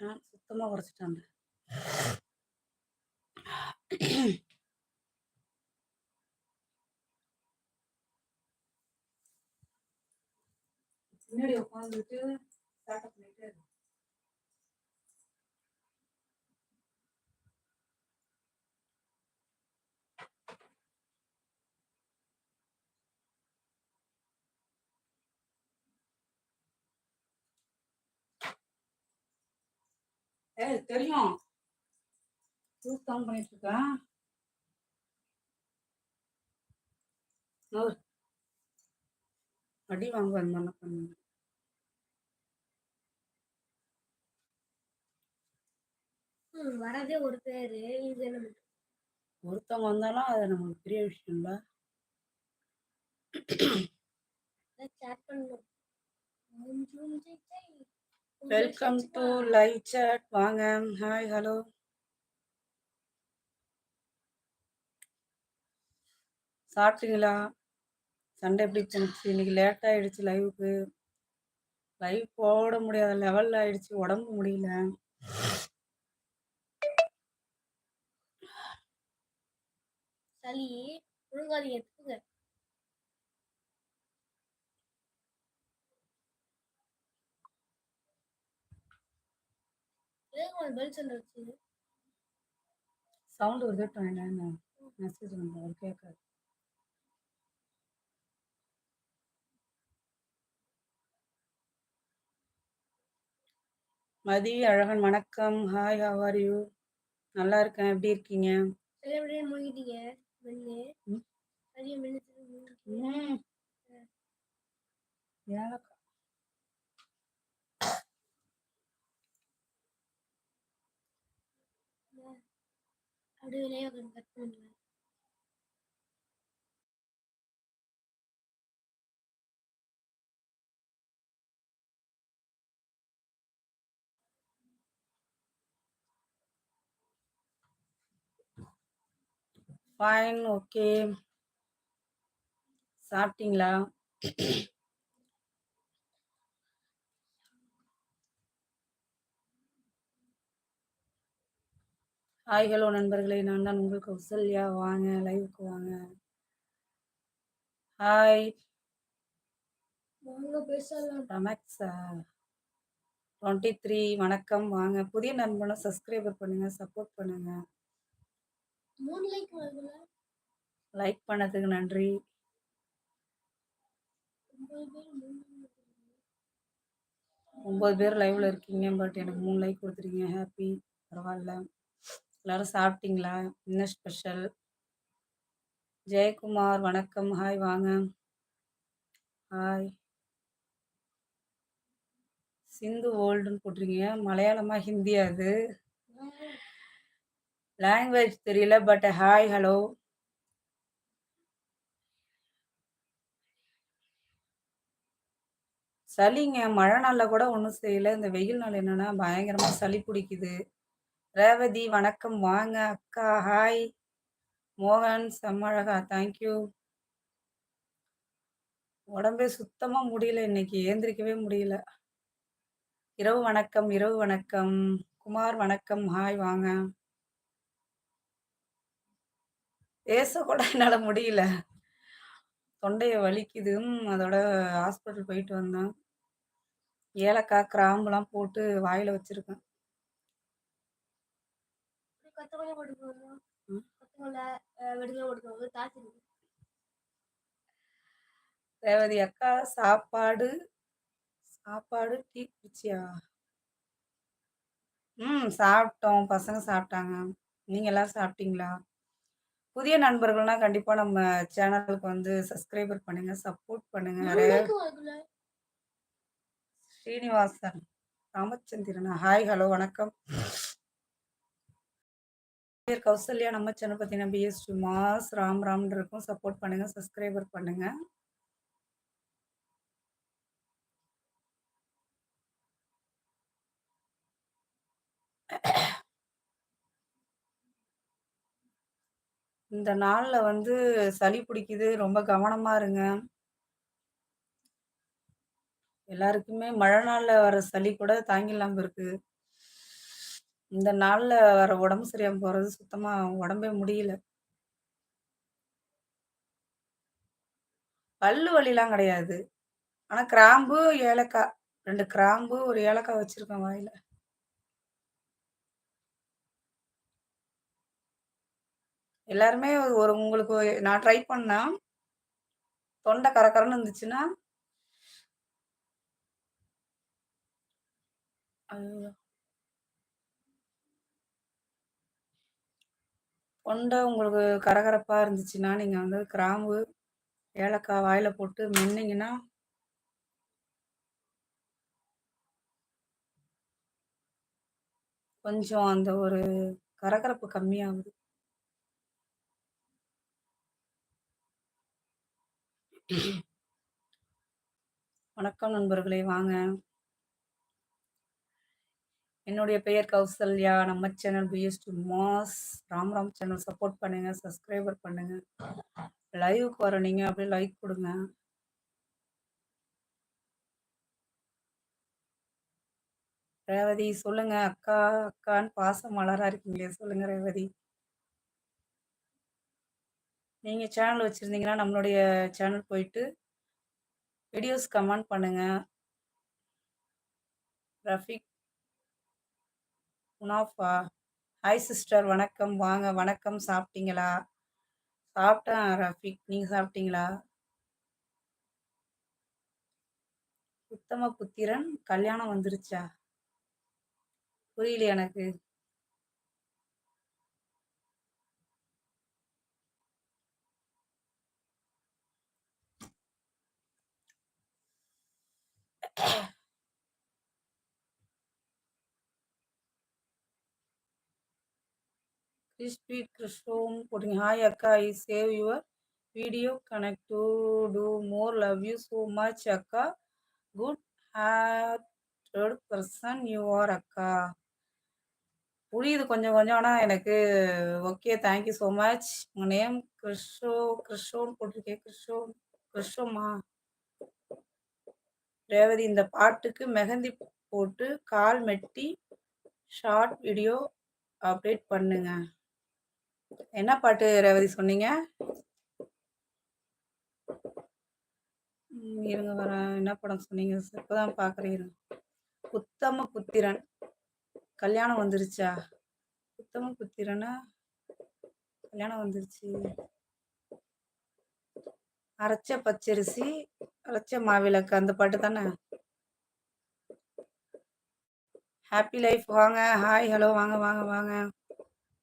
நான் சுத்தமா குறைச்சிட்டாங்க. முன்னாடி உட்காந்துட்டு ஸ்டார்ட் பண்ணிட்டு ஏய் தெரியும். தூக்கம் பண்ணிட்டு இருக்கேன். அடி வாங்குவேன் அந்த மாதிரிலாம் பண்ணா. ம். வரதே ஒரு பேரு. இது? ஒருத்தவங்க வந்தாலும் அது நமக்கு பெரிய விஷயம் இல்ல. சேட் பண்ணணும். வெல்கம் டு லைவ் சாட் வாங்க. Hi, hello. சாப்பிட்டீங்களா? சண்டே எப்படி போணுச்சு? இன்னைக்கு லேட் ஆயிடுச்சு லைவுக்கு. லைவ் போட முடியாத லெவல்ல ஆயிடுச்சு. உடம்பு முடியல. சளி முழுங்காதீங்க எடுத்துங்க. ஒரு பெல் சவுண்ட் வச்சு சவுண்ட் வருது மெசேஜ் வந்தா அது கேட்காது. மதி அழகன் வணக்கம். Hi how are you? நல்லா இருக்கேன். எப்படி இருக்கீங்க? சளி அப்படியே அப்படியே லைவ் கட் ஃபைன். ஓகே. சாப்பிட்டீங்களா? ஹாய், ஹலோ நண்பர்களே! நான் தான் உங்கள் கௌசல்யா. வாங்க லைவுக்கு வாங்க. ஹாய். ரமேக்ஸா 23 வணக்கம். வாங்க. புதிய நண்பனை சப்ஸ்கிரைபர் பண்ணுங்க. சப்போர்ட் பண்ணுங்க. 3 லைக் பண்ணதுக்கு நன்றி. 9 பேர் 3 9 பேர் லைவ்ல இருக்கீங்க. பட் எனக்கு 3 லைக் குடுத்துருக்கீங்க. ஹேப்பி. பரவால்ல. எல்லாரும் சாப்பிட்டீங்களா? என்ன ஸ்பெஷல்? ஜெயக்குமார் வணக்கம். ஹாய் வாங்க. ஹாய். சிந்து வேர்ல்டுன்னு போட்டிருக்கீங்க. மலையாளமா? ஹிந்தியா அது? லாங்குவேஜ் தெரியல. But hi, hello. சளிங்க. மழை நாளில் கூட ஒன்றும் செய்யல. இந்த வெயில் நாள் என்னன்னா பயங்கரமாக சளி பிடிக்குது. ரேவதி வணக்கம். வாங்க அக்கா. ஹாய். மோகன் செம்மழகா தேங்க்யூ தேங்க் யூ. உடம்பே சுத்தமா முடியல இன்னைக்கு. ஏந்திரிக்கவே முடியல. இரவு வணக்கம், இரவு வணக்கம். குமார் வணக்கம். ஹாய் வாங்க. பேசக்கூட என்னால முடியல. தொண்டைய வலிக்குது. அதோட ஹாஸ்பிட்டல் போயிட்டு வந்தேன். ஏலக்காய், கிராம்புலாம் போட்டு வாயில வச்சிருக்கேன். கொத்தமல்லி. கொத்தமல்லி. ரேவதி அக்கா சாப்பாடு சாப்பாடு டீ குடிச்சியா? ம். சாப்பிட்டோம். பசங்க சாப்பிட்டாங்க. நீங்க எல்லாரும் சாப்பிட்டீங்களா? புதிய நண்பர்கள்னா கண்டிப்பா நம்ம சேனலுக்கு வந்து சப்ஸ்கிரைபர் பண்ணுங்க. சப்போர்ட் பண்ணுங்க. 3 ரே லைக் வருதுல. ஸ்ரீனிவாசன். ராமச்சந்திரனா? ஹாய், ஹலோ வணக்கம். பேர் கௌசல்யா. நம்ம சேனல் பார்த்தீங்கன்னா பிஎஸ் மாஸ் ராம் ராம்ன்னு இருக்கும். சப்போர்ட் பண்ணுங்க. சப்ஸ்கிரைபர் பண்ணுங்க. இந்த நாள்ல வந்து சளி பிடிக்குது. ரொம்ப கவனமா இருங்க. எல்லாருக்குமே மழை நாள்ல வர சளி கூட தாங்கில்லாம இருக்கு. இந்த நாள்ல வர உடம்பு சரியாம போறது சுத்தமா உடம்பே முடியல. பல்லு வலிலாம் கிடையாது. ஆனா கிராம்பு, ஏலக்காய் ரெண்டு கிராம்பு, ஒரு ஏலக்காய் வச்சிருக்கேன் வாயில. எல்லாருமே ஒரு உங்களுக்கு நான் ட்ரை பண்ணா தொண்டை கரகரன்னு இருந்துச்சுன்னா ஐயோ! கொண்ட உங்களுக்கு கரகரப்பாக இருந்துச்சுன்னா, நீங்கள் வந்து கிராம்பு, ஏலக்காய் வாயில் போட்டு மென்னிங்கன்னா கொஞ்சம் அந்த ஒரு கரகரப்பு கம்மியாகுது. வணக்கம் நண்பர்களே வாங்க. என்னுடைய பெயர் கௌசல்யா. நம்ம channel BS mass. Ram Ram channel support பண்ணுங்க. சப்ஸ்கிரைபர் பண்ணுங்க. லைவுக்கு வர நீங்க அப்படியே லைக் கொடுங்க ரேவதி சொல்லுங்க. அக்கா, அக்கான்னு பாசம் மலரா இருக்கீங்களே சொல்லுங்க ரேவதி. நீங்க சேனல் வச்சிருந்தீங்கன்னா, நம்மளுடைய சேனல் போயிட்டு வீடியோஸ் கமெண்ட் பண்ணுங்க. ரஃபிக் முனாஃபா. ஹாய் சிஸ்டர் வணக்கம். வாங்க. வணக்கம். சாப்பிட்டீங்களா? சாப்பிட்டேன் ரஃபிக் நீங்க சாப்பிட்டீங்களா? உத்தம புத்திரன் கல்யாணம் வந்துருச்சா? புரியலையே எனக்கு. கிறிஸ்பி கிறிஸ்டோம் போட்டிங்க ஹாய் அக்கா. I save your video connect to to more love you so much அக்கா. Good heart person you are அக்கா. புரியுது கொஞ்சம் கொஞ்சம். ஆனால் எனக்கு ஓகே. Thank you much. உங்கள் நேம் கிறிஸ்டோ கிறிஸ்டோன்னு போட்டிருக்கேன் கிறிஸ்டோ கிறிஸ்டோமா ரேவதி இந்த பாட்டுக்கு மெஹந்தி போட்டு கால் மெட்டி ஷார்ட் வீடியோ அப்டேட் பண்ணுங்க. என்ன பாட்டு ரேவதி சொன்னீங்க? இருங்க வரேன். என்ன படம் சொன்னீங்க? இப்பதான் பார்க்குறேன் உத்தம புத்திரன். கல்யாணம் வந்துருச்சா? உத்தம புத்திரனா? கல்யாணம் வந்துருச்சு. அரைச்ச பச்சரிசி, அரைச்ச மாவிளக்கு அந்த பாட்டு தானே? ஹாப்பி லைஃப் வாங்க. ஹாய், ஹலோ வாங்க, வாங்க, வாங்க.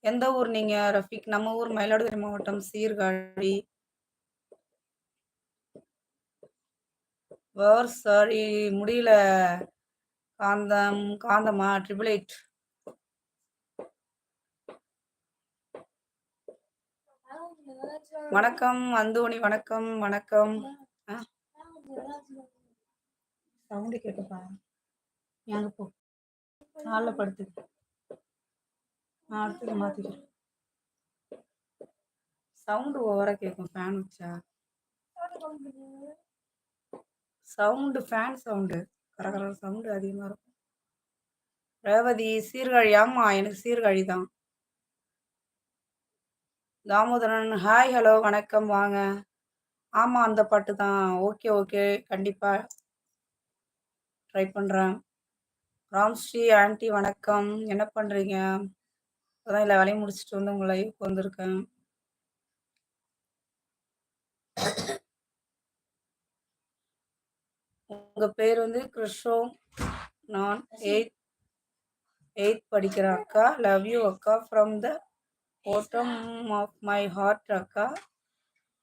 எந்த ஊர் நீங்க ரஃபிக் நம்ம ஊர் மயிலாடுதுறை மாவட்டம் சீர்காழி. வேர் சாரி முடியல. காந்தம் காந்தமா? Triple eight. வணக்கம் அந்தோணி. வணக்கம், வணக்கம். ஆ. சவுண்டு கேட்குப்பா. போ. நான் அடுத்தது மாத்திக்கிறேன். சவுண்டு ஓவராக கேட்கும் ஃபேன் வச்சா. Sound fan sound. கரகர சவுண்டு அதிகமாக இருக்கும். ரேவதி சீர்காழி. ஆமாம் எனக்கு சீர்காழி தான். தாமோதரன் ஹாய், ஹலோ வணக்கம் வாங்க. ஆமாம் அந்த பாட்டு தான். Okay, okay. கண்டிப்பாக ட்ரை பண்ணுறேன் ராம்ஸ்ரீ ஆண்டி வணக்கம். என்ன பண்ணுறீங்க இப்போதான் எல்லா வேலையும் முடிச்சுட்டு வந்து உங்க லைவ்க்கு வந்திருக்கேன். உங்க பேர் வந்து கிறிஷோம். நான் 8த் 8த் படிக்கிறேன் அக்கா. லவ் யூ அக்கா from the bottom of my heart அக்கா.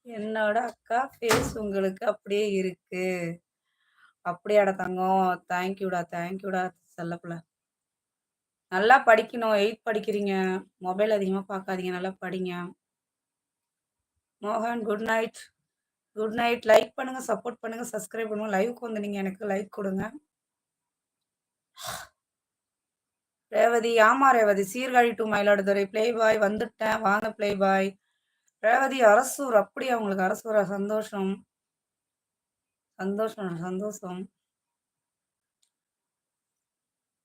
என்னோட அக்கா ஃபேஸ் உங்களுக்கு அப்படியே இருக்கு. அப்படியாடா தங்கம். தேங்க் தேங்க்யூடா செல்லப்பிள்ள நல்லா படிக்கணும். எயித் படிக்கிறீங்க. மொபைல் அதிகமாக பார்க்காதீங்க. நல்லா படிங்க. மோகன் good night. Good night. Like பண்ணுங்க, சப்போர்ட் பண்ணுங்க, சப்ஸ்கிரைப் பண்ணுங்க. லைவ்க்கு வந்து நீங்க எனக்கு லைக் கொடுங்க ரேவதி ஆமா Revathi. Sirkazhi to Mayiladuthurai. Play boy வந்துட்டேன். வாங்க ப்ளே பாய். ரேவதி அரசூர். அப்படியா உங்களுக்கு அரசூரா? சந்தோஷம். சந்தோஷம், சந்தோஷம்.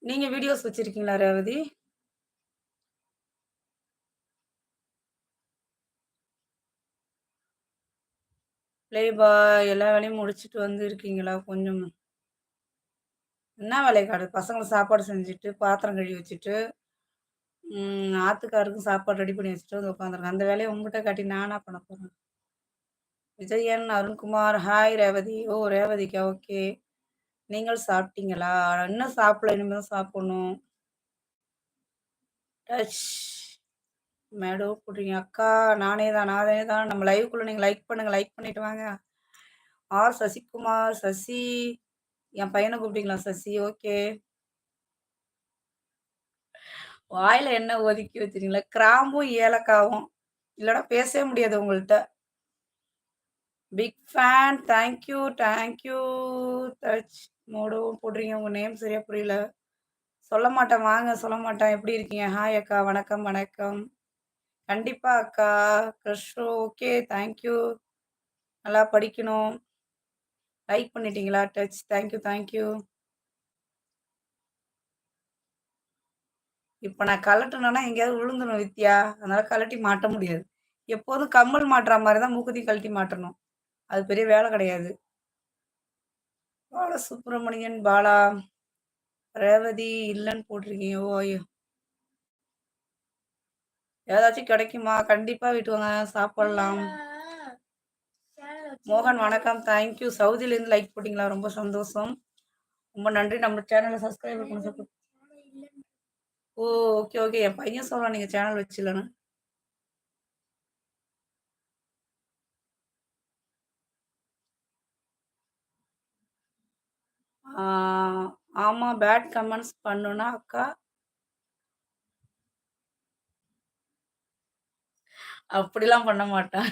நீங்க வீடியோஸ் வச்சிருக்கீங்களா ரேவதி? பிளேபா எல்லா வேலையும் முடிச்சுட்டு வந்து இருக்கீங்களா கொஞ்சம்? என்ன வேலைக்காடு பசங்களை சாப்பாடு செஞ்சுட்டு பாத்திரம் கழுவி வச்சுட்டு ஆத்துக்காருக்கும் சாப்பாடு ரெடி பண்ணி வச்சுட்டு வந்து உட்காந்துருக்கேன் அந்த வேலையை உங்ககிட்ட காட்டி நானா பண்ண போகிறேன் விஜயன் அருண்குமார் ஹாய் ரேவதி. ஓ ரேவதிக்கா? ஓகே நீங்கள் சாப்பிட்டீங்களா? இன்னும் சாப்பிடல? இனிமேல் தான் சாப்பிடணும். டச். மேடம் போடுறீங்க அக்கா நானே தான் நானே தான் நம்ம லைவ்க்குள்ள நீங்கள் லைக் பண்ணுங்கள் லைக் பண்ணிட்டு வாங்க. ஆர் சசிகுமார் சசி. என் பையனை கூப்பிட்டீங்களா சசி? ஓகே வாயில என்ன ஒதுக்கி வச்சிருக்கீங்களா? கிராம்பும் ஏலக்காவும். இல்லைன்னா பேசவே முடியாது உங்கள்கிட்ட big fan thank you thank you touch மோடவும் போடுறீங்க உங்கள் நேம் சரியா புரியல. சொல்ல மாட்டேன். வாங்க சொல்ல மாட்டேன். எப்படி இருக்கீங்க? ஹாய் அக்கா. வணக்கம் வணக்கம். கண்டிப்பா அக்கா. கிருஷ்ணோ ஓகே தேங்க்யூ நல்லா படிக்கணும். லைக் பண்ணிட்டீங்களா? டச் தேங்க்யூ தேங்க்யூ இப்போ நான் கழட்டணும்னா எங்கேயாவது விழுந்துடும் வித்யா. அதனால கழட்டி மாட்ட முடியாது. எப்போதும் கம்மல் மாட்டுற மாதிரி தான் மூக்குத்தி கழட்டி மாட்டணும். அது பெரிய வேலை கிடையாது. பாலா சுப்பிரமணியன் பாலா ரேவதி இல்லைன்னு போட்டிருக்கீங்க ஓ ஐயோ. ஏதாச்சும் கிடைக்குமா? கண்டிப்பா வீட்டு வாங்க சாப்பிடலாம். மோகன் வணக்கம். தேங்க்யூ சவுதியிலேருந்து லைக் போட்டிங்களா? ரொம்ப சந்தோஷம். ரொம்ப நன்றி. நம்ம சேனலை சப்ஸ்கிரைப் பண்ண ஓ ஓகே ஓகே என் பையன் சொல்கிறான் நீங்கள் சேனல் வச்சிடலன்னு. ஆமாம் பேட் கமெண்ட்ஸ் பண்ணுனா அக்கா? அப்படிலாம் பண்ண மாட்டேன்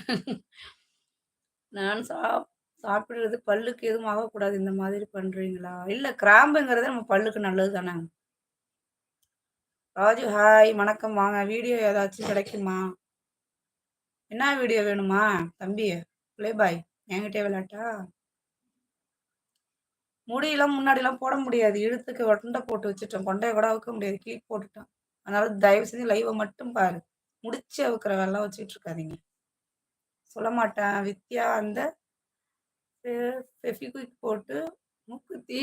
நான் சாப் சாப்பிடுறது பல்லுக்கு எதுவும் ஆகக்கூடாது இந்த மாதிரி பண்ணுறீங்களா இல்லை கிராம்புங்கிறது நம்ம பல்லுக்கு நல்லது தானே? ராஜு ஹாய் வணக்கம். வாங்க. வீடியோ ஏதாச்சும் கிடைக்குமா? என்ன வீடியோ வேணுமா? தம்பி பிளே பாய் என்கிட்டே விளையாட்டா? முடியெல்லாம் முன்னாடிலாம் போட முடியாது. இழுத்துக்கு ஒட்டண்டை போட்டு வச்சுட்டேன் கொண்டைய கூட அவுக்க முடியாது. கிளிப் போட்டுட்டோம். அதனால தயவு செஞ்சு லைவை மட்டும் பாரு. முடிச்சு அவுக்கிற வேலை வச்சுட்டு இருக்காதீங்க. சொல்ல மாட்டேன். வித்யா அந்த ஃபெஃபிக்விக் போட்டு மூக்குத்தி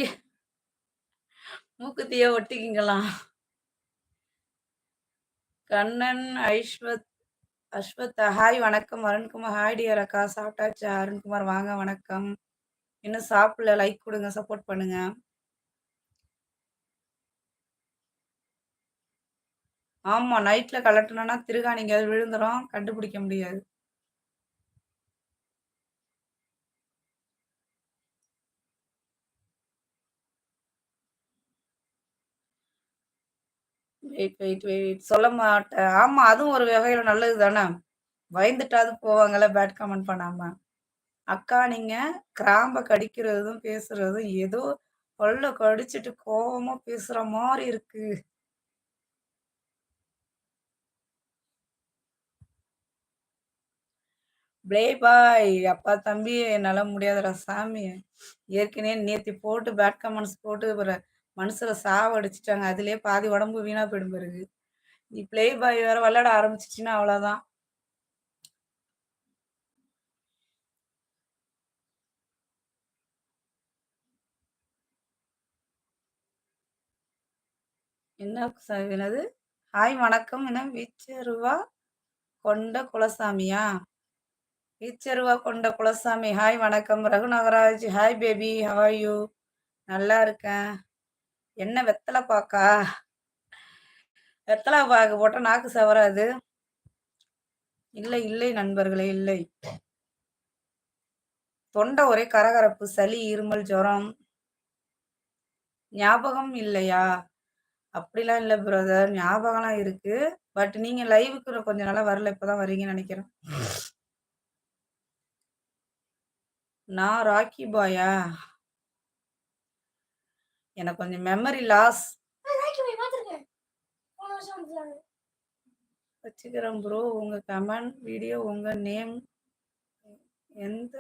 மூக்குத்தியை ஒட்டிக்கிங்களாம். கண்ணன் ஐஸ்வத் அஸ்வத் ஹாய் வணக்கம். அருண்குமார். ஹாய் டியர் அக்கா. சாப்பிட்டாச்சு. அருண்குமார் வாங்க. வணக்கம். இன்னும் சாப்பிடல லைக் கொடுங்க சப்போர்ட் பண்ணுங்க. ஆமா நைட்ல கலட்டணும்னா திருகாணிங்க விழுந்துரும் கண்டுபிடிக்க முடியாது. வெயிட் வெயிட் வெயிட் சொல்ல மாட்டேன். ஆமா அதுவும் ஒரு வகையில நல்லது தானே பயந்துட்டாவது போவாங்கல்ல பேட் கமெண்ட் பண்ணாம. அக்கா நீங்க கிராம்ப கடிக்கிறதும் பேசுறதும் ஏதோ பல்ல கடிச்சிட்டு கோவமா பேசுற மாதிரி இருக்கு. ப்ளே பாய் அப்பா தம்பி என்னால் முடியாதுடா சாமி. ஏற்கனவே நேத்தி போட்டு பேட் கமெண்ட்ஸ் போட்டு ஒரு மனுஷரை சாவடிச்சிட்டாங்க அதுலயே பாதி உடம்பு வீணா போயிடும் பிறகு நீ ப்ளே பாய் வேற விளையாட ஆரம்பிச்சிச்சின்னா அவ்வளவுதான். என்ன என்னது? ஹாய் வணக்கம். என்ன? வீச்சருவா கொண்ட குலசாமியா? வீச்சருவா கொண்ட குலசாமி. ஹாய் வணக்கம். ரகுநகராஜ். ஹாய் பேபி ஹாயூ நல்லா இருக்கேன். என்ன வெத்தலை பாக்கா? வெத்தலை பாக்கு போட்டால் நாக்கு சவராது. இல்லை இல்லை நண்பர்களே இல்லை. தொண்டை ஒரே கரகரப்பு சளி இருமல் ஜுரம். ஞாபகம் இல்லையா? அப்படிலாம் இல்லை பிரதர் ஞாபகம்லாம் இருக்கு. பட் நீங்க லைவுக்கு கொஞ்ச நாளா வரல. இப்பதான் வரீங்கன்னு நினைக்கிறேன். நான் ராக்கி பாயா எனக்கு கொஞ்சம் மெமரி லாஸ் வச்சுக்கிறேன் ப்ரோ உங்க கமெண்ட் வீடியோ உங்க நேம் எந்த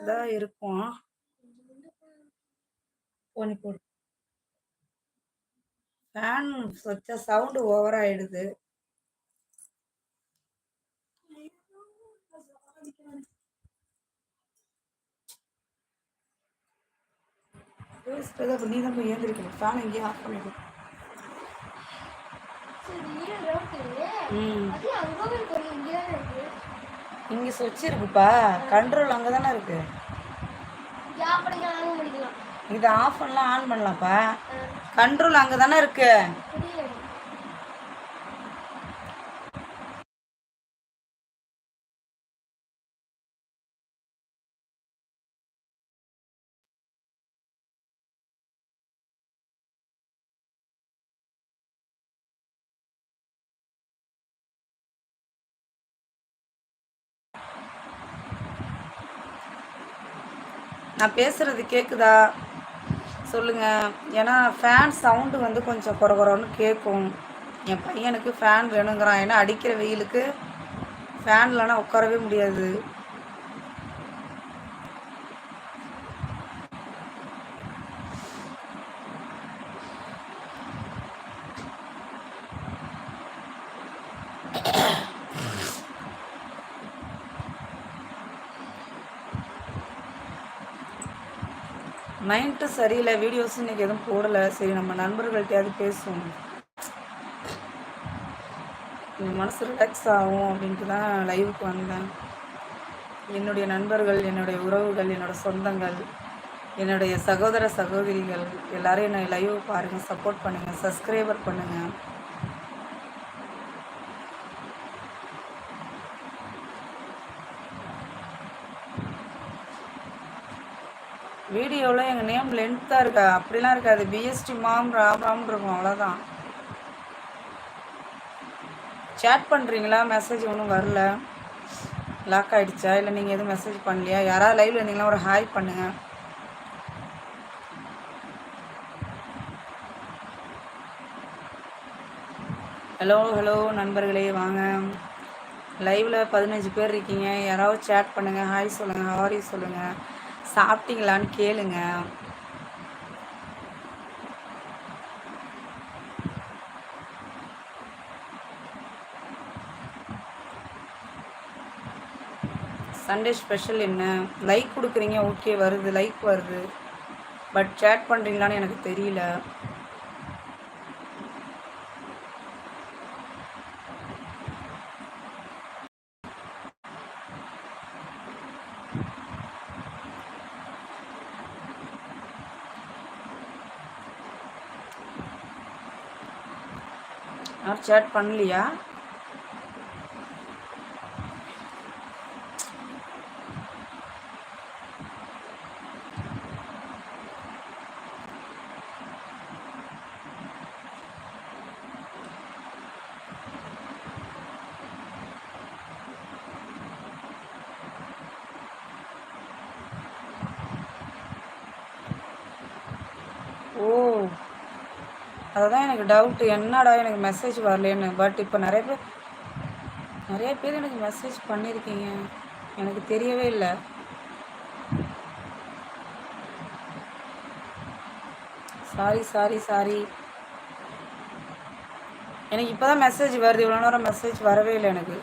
இதா இருக்கும்? போனி போடு. ஃபேன் வச்சா சவுண்டு ஓவர் ஆயிடுது. நீ தான் போய் ஏந்திரிக்கணும். ஃபேன் எங்கேயும் ஆஃப் பண்ணிடும் இங்க சுவிட்ச் இருக்குப்பா. கண்ட்ரோல் அங்க தானே இருக்கு. ஆஃப் பண்ணலாம் ஆன் பண்ணலாம்ப்பா. கண்ட்ரோல் அங்கே தானே இருக்கு. நான் பேசுறது கேட்குதா சொல்லுங்கள் ஏன்னா ஃபேன் சவுண்டு வந்து கொஞ்சம் குறை குறைன்னு கேட்கும் என் பையனுக்கு ஃபேன் வேணுங்கிறான். ஏன்னா அடிக்கிற வெயிலுக்கு ஃபேன் இல்லைன்னா உட்காரவே முடியாது. சரியில்லை வீடியோஸ் இன்னைக்கு எதுவும் போடலை. சரி நம்ம நண்பர்கள்ட்டையாவது பேசுவோம். என் மனசு ரிலாக்ஸ் ஆகும் அப்படின்ட்டு தான் லைவுக்கு வந்தேன். என்னுடைய நண்பர்கள் என்னுடைய உறவுகள் என்னோட சொந்தங்கள் என்னுடைய சகோதர சகோதரிகள் எல்லோரும் என்னை லைவ் பாருங்கள் சப்போர்ட் பண்ணுங்கள் சப்ஸ்கிரைபர் பண்ணுங்கள் வீடியோவில் எங்கள் நேம் லென்த்தாக இருக்கா? அப்படிலாம் இருக்காது. பிஎஸ்டி மாம் ராம் ராம்னு இருக்கும். அவ்வளோதான். சேட் பண்ணுறீங்களா? மெசேஜ் ஒன்றும் வரல. லாக் ஆகிடுச்சா இல்லை நீங்கள் எதுவும் மெசேஜ் பண்ணலையா? யாராவது லைவில் இருந்தீங்களா ஒரு ஹாய் பண்ணுங்கள் ஹலோ ஹலோ நண்பர்களே வாங்க. லைவில் பதினஞ்சு பேர் இருக்கீங்க. யாராவது சேட் பண்ணுங்கள் ஹாய் சொல்லுங்கள் ஹாரி சொல்லுங்கள் சாப்பிட்டீங்களான்னு கேளுங்க. சண்டே ஸ்பெஷல் என்ன? லைக் கொடுக்குறீங்க ஓகே வருது லைக் வருது. பட் சேட் பண்ணுறீங்களான்னு எனக்கு தெரியல. யாரும் சேட் பண்ணலையா ஓ அதுதான் எனக்கு டவுட்டு என்னடா எனக்கு மெசேஜ் வரலன்னு பட் இப்போ நிறைய பேர் நிறைய பேர் எனக்கு மெசேஜ் பண்ணியிருக்கீங்க. எனக்கு தெரியவே இல்லை. சாரி சாரி சாரி எனக்கு இப்போ தான் மெசேஜ் வருது. இவ்வளோ நேரம் மெசேஜ் வரவே இல்லை எனக்கு.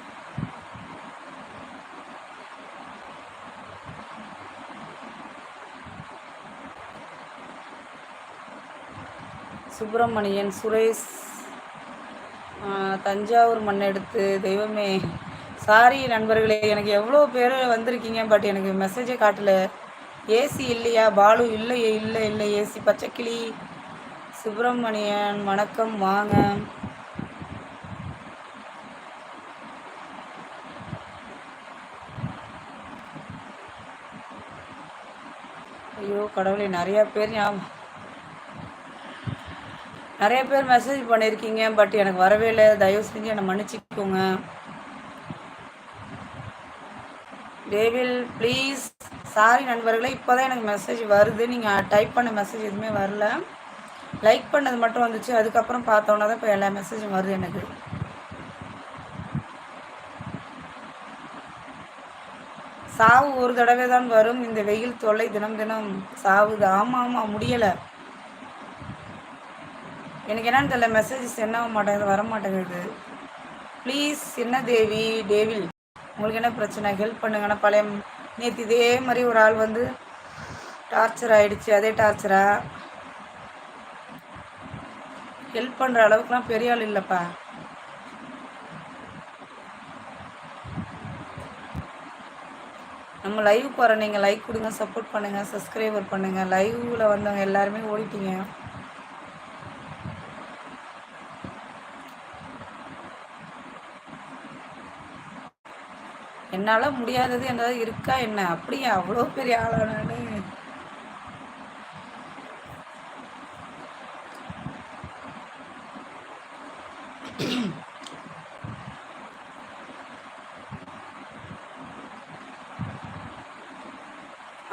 சுப்பிரமணியன் சுரேஷ் தஞ்சாவூர் மண்ணெடுத்து தெய்வமே சாரி நண்பர்களே எனக்கு எவ்வளோ பேர் வந்திருக்கீங்க பட் எனக்கு மெசேஜே காட்டல. ஏசி இல்லையா? பாலு இல்லையே இல்லை இல்லை ஏசி பச்சைக்கிளி. சுப்பிரமணியன் வணக்கம் வாங்க. ஐயோ கடவுளே நிறையா பேர் ஞாபகம் நிறைய பேர் மெசேஜ் பண்ணியிருக்கீங்க பட் எனக்கு வரவே இல்லை. தயவு செஞ்சு என்னை மன்னிச்சிக்கோங்க. டேவில் ப்ளீஸ் சாரி நண்பர்களே இப்போ தான் எனக்கு மெசேஜ் வருது. நீங்கள் டைப் பண்ண மெசேஜ் எதுவுமே வரல. லைக் பண்ணது மட்டும் வந்துச்சு. அதுக்கப்புறம் பார்த்தோன்னா தான் இப்போ எல்லா மெசேஜும் வருது எனக்கு. சாவு ஒரு தடவை தான் வரும். இந்த வெயில் தொல்லை தினம் தினம் சாவுது. ஆமாம் ஆமாம் முடியலை. எனக்கு என்னன்னு தெரியல மெசேஜஸ் என்ன ஆக மாட்டேங்குது வர மாட்டேங்குது. ப்ளீஸ் என்ன தேவி டேவில் உங்களுக்கு என்ன பிரச்சனை? ஹெல்ப் பண்ணுங்கன்னா பழைய நேற்று இதே மாதிரி ஒரு ஆள் வந்து டார்ச்சர் ஆகிடுச்சு அதே டார்ச்சரா ஹெல்ப் பண்ணுற அளவுக்குலாம் பெரிய ஆள் இல்லைப்பா. நம்ம லைவ் போகிற நீங்கள் லைக் கொடுங்க சப்போர்ட் பண்ணுங்கள் சப்ஸ்கிரைபர் பண்ணுங்கள் லைவில் வந்தவங்க எல்லாருமே ஓடிட்டீங்க. என்னால் முடியாதது என்னது இருக்கா என்ன? அப்படியே? அவ்வளோ பெரிய ஆளானு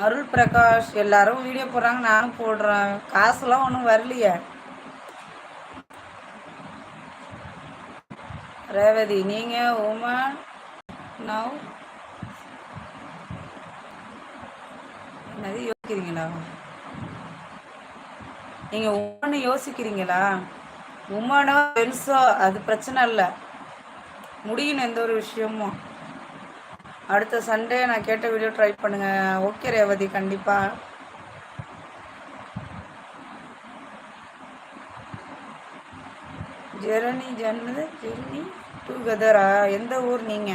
அருள் பிரகாஷ் எல்லாரும் வீடியோ போடுறாங்க நானும் போடுறேன். காசுலாம் ஒன்றும் வரலையே. ரேவதி நீங்கள் உமன் நவ் என்னது யோசிக்கிறீங்களா நீங்கள் உமன்னு யோசிக்கிறீங்களா? உமனோ பெருசோ அது பிரச்சனை இல்லை. முடியணும் எந்த ஒரு விஷயமும். அடுத்த சண்டே நான் கேட்ட வீடியோ ட்ரை பண்ணுங்க. ஓகே ரேவதி கண்டிப்பா. ஜெரணி ஜன்னது ஜெர்னி டுகெதரா எந்த ஊர் நீங்க?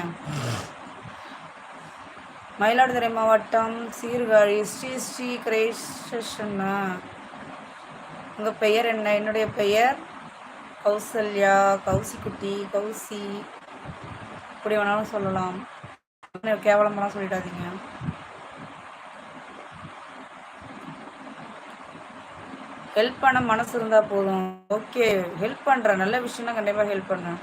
மயிலாடுதுறை மாவட்டம் சீர்காழி ஸ்ரீ ஸ்ரீ கிரேஷன்னா உங்கள் பெயர் என்ன? என்னுடைய பெயர் கௌசல்யா கௌசிக்குட்டி கௌசி. இப்படி வேணாலும் சொல்லலாம். கேவலமெல்லாம் சொல்லிடாதீங்க. ஹெல்ப் பண்ண மனசு இருந்தால் போதும். ஓகே ஹெல்ப் பண்ணுறேன் நல்ல விஷயம்னா கண்டிப்பாக ஹெல்ப் பண்ணேன்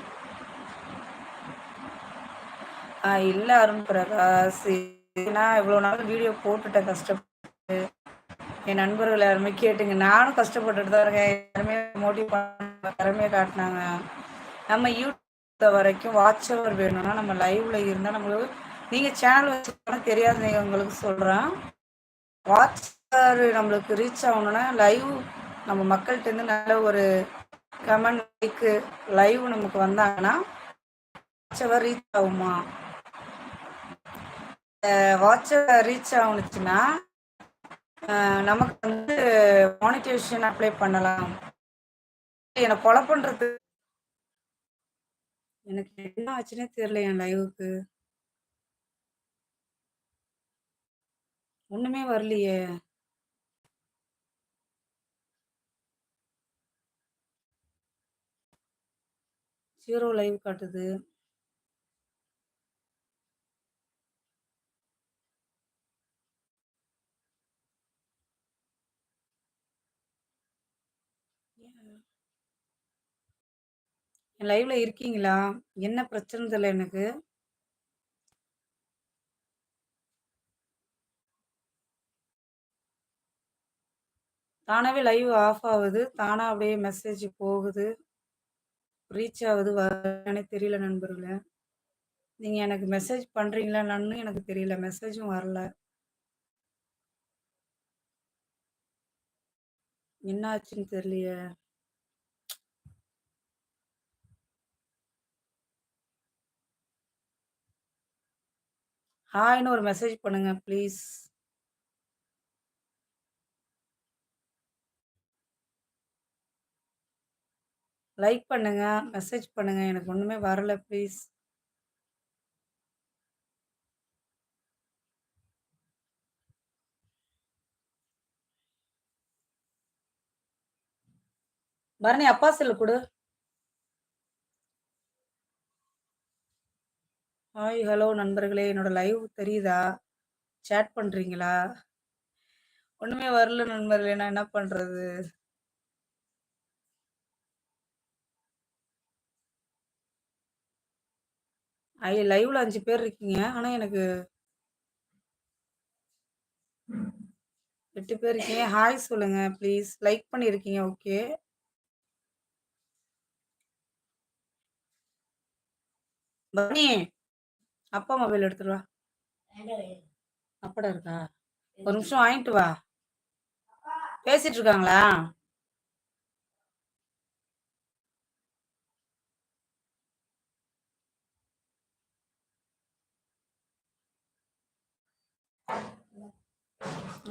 ஆ இல்லை அருண் பிரகாஷ். நான் இவ்வளோ நாள் வீடியோ போட்டுட்டேன் கஷ்டப்பட்டு. என் நண்பர்கள் யாருமே கேட்டுங்க. நானும் கஷ்டப்பட்டுட்டு தான் இருக்கேன். யாருமே மோட்டிவ் பண்ண திறமையை காட்டினாங்க. நம்ம யூடியூப் வரைக்கும் வாட்ச் வேணும்னா நம்ம லைவ்ல இருந்தால் நம்மளுக்கு நீங்கள் சேனல் வச்சுக்கணும் தெரியாது உங்களுக்கு சொல்கிறேன் வாட்சவர் நம்மளுக்கு ரீச் ஆகணும்னா லைவ் நம்ம மக்கள்கிட்டருந்து நல்ல ஒரு கமெண்ட் லைக்கு லைவ் நமக்கு வந்தாங்கன்னா வாட்சவர் ரீச் ஆகுமா? வாட்ச் ரீச் ஆகுனுச்சுன்னா நமக்கு வந்து மானிட்டேஷன் அப்ளை பண்ணலாம். என்னை கொலை பண்றது. எனக்கு என்ன ஆச்சுன்னே தெரியல என் லைவுக்கு ஒண்ணுமே வரலையே. ஜீரோ லைவ் காட்டுது. லைவ்ல இருக்கீங்களா? என்ன பிரச்சனை தெரியல எனக்கு? தானாவே லைவ் ஆஃப் ஆகுது. தானா அப்படியே மெசேஜ் போகுது. ரீச் ஆகுது. வரனே தெரியல நண்பர்களே. நீங்க எனக்கு மெசேஜ் பண்றீங்களா என்னன்னு எனக்கு தெரியல. மெசேஜும் வரல. என்ன ஆச்சுன்னு தெரியலையே. ஹாய்னு ஒரு மெசேஜ் பண்ணுங்க ப்ளீஸ். லைக் பண்ணுங்க மெசேஜ் பண்ணுங்க. எனக்கு ஒண்ணுமே வரல ப்ளீஸ். பரணி அப்பா செல்லு கொடு. ஹாய் ஹலோ நண்பர்களே. என்னோட லைவ் தெரியுதா? சேட் பண்றீங்களா? ஒண்ணுமே வரல நண்பர்களே. நான் என்ன பண்றது? ஐ லைவ்ல அஞ்சு பேர் இருக்கீங்க. ஆனா எனக்கு எட்டு பேர் இருக்கீங்க. ஹாய் சொல்லுங்க ப்ளீஸ் லைக் பண்ணியிருக்கீங்க ஓகே பரணி அப்பா மொபைல் எடுத்துட்டு வா. அப்படா இருக்கா? ஒரு நிமிஷம் வாங்கிட்டு வா. பேசிட்டு இருக்காங்களா?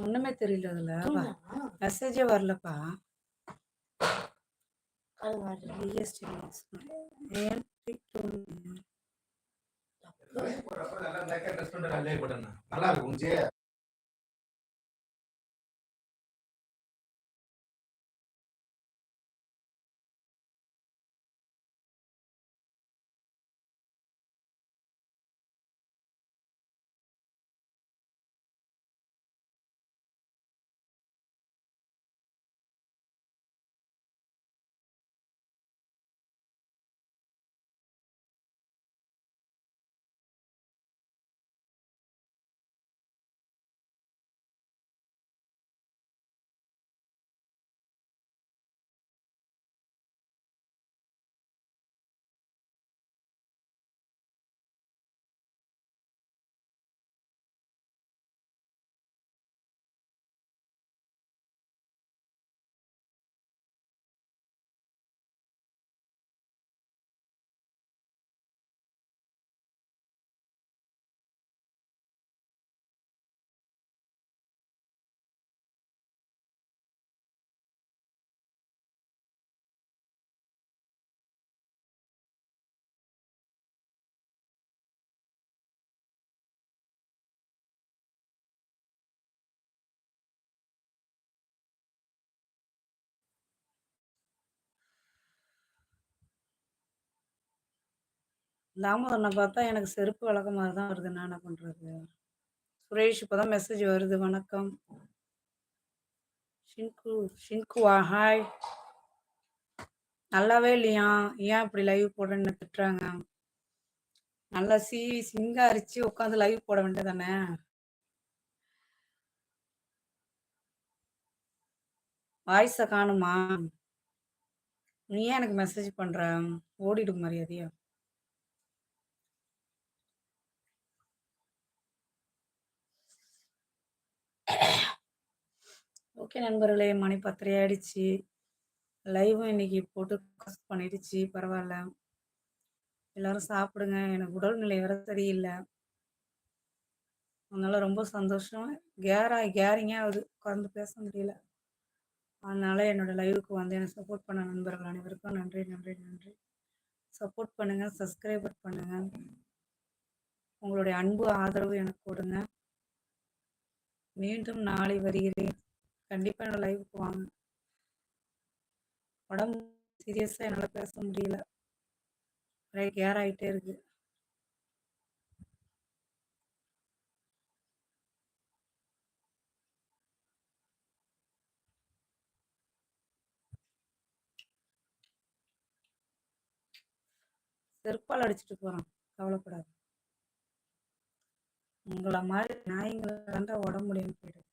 ஒண்ணுமே தெரியல அதுல. மெசேஜே வரலப்பா. ஏன் நல்லா இருக்கும் ஜே. தாமோதரனை பார்த்தா எனக்கு செருப்பு வழக்க மாதிரி தான் வருது. நான் என்ன பண்ணுறது சுரேஷ் இப்போ தான் மெசேஜ் வருது. வணக்கம். ஷின்கு ஷின்குவா ஹாய் நல்லாவே இல்லையா? ஏன் இப்படி லைவ் போடுறேன்னு திட்டுறாங்க? நல்லா சீ சிங்காரிச்சு உட்காந்து லைவ் போட வேண்டியதானே வாய்ஸை காணுமா? நீ ஏன் எனக்கு மெசேஜ் பண்ற? ஓடிடும் மரியாதையா? ஓகே நண்பர்களே மணி பத்தரை ஆயிடுச்சு. லைவும் இன்னைக்கு போட்டு காசு பண்ணிடுச்சு பரவாயில்ல. எல்லாரும் சாப்பிடுங்க. எனக்கு உடல்நிலை வேற சரியில்லை. அதனால ரொம்ப சந்தோஷம். கேரா கேரிங்காக ஆகுது உட்காந்து பேச முடியல? அதனால என்னோட லைவுக்கு வந்து எனக்கு சப்போர்ட் பண்ண நண்பர்கள் அனைவருக்கும் நன்றி நன்றி நன்றி. சப்போர்ட் பண்ணுங்க சப்ஸ்கிரைபர் பண்ணுங்க. உங்களுடைய அன்பு ஆதரவு எனக்கு கொடுங்க. மீண்டும் நாளை வருகிறேன். கண்டிப்பாக என்னோட லைவுக்கு வாங்க. உடம்பு சீரியஸாக என்னால் பேச முடியல. நிறைய கேர் ஆகிட்டே இருக்கு. செருப்பால் அடிச்சுட்டு போகிறான் கவலைப்படாது. உங்களை மாதிரி நாய்ங்களை கண்டா உடம்பு முடியாமல் போயிடும்